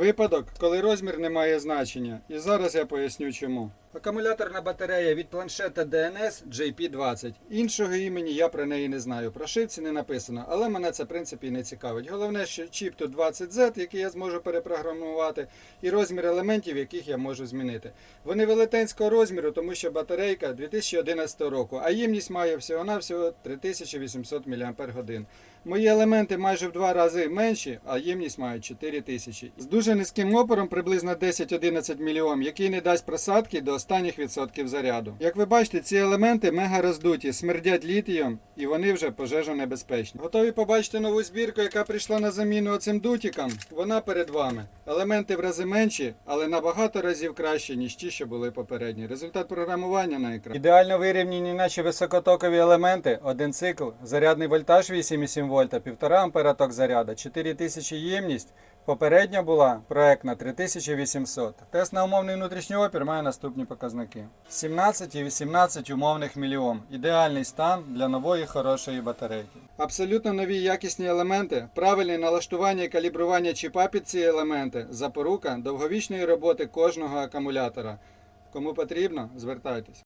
Випадок, коли розмір не має значення. І зараз я поясню чому. Акумуляторна батарея від планшета DNS JP20. Іншого імені я про неї не знаю. Про шивці не написано, але мене це в принципі не цікавить. Головне, що чіп тут 20Z, який я зможу перепрограмувати, і розмір елементів, яких я можу змінити. Вони велетенського розміру, тому що батарейка 2011 року, а ємність має всього-навсього 3800 мАч. Мої елементи майже в два рази менші, а ємність мають 4000. З дуже низьким опором, приблизно 10-11 мОм, який не дасть просадки до останніх відсотків заряду. Як ви бачите, ці елементи мега роздуті, смердять літієм, і вони вже пожежонебезпечні. Готові побачити нову збірку, яка прийшла на заміну оцим дутікам? Вона перед вами. Елементи в рази менші, але набагато разів краще, ніж ті, що були попередні. Результат програмування на екрані. Ідеально вирівняні наші високотокові елементи, один цикл, зарядний вольтаж 8,7 вольта, 1,5 ампера ток заряду, 4000 ємність. Попередня була проектна 3800. Тест на умовний внутрішній опір має наступні показники: 17 і 18 умовних міліом. Ідеальний стан для нової хорошої батарейки. Абсолютно нові якісні елементи, правильне налаштування і калібрування чіпа під ці елементи, запорука довговічної роботи кожного акумулятора. Кому потрібно, звертайтесь.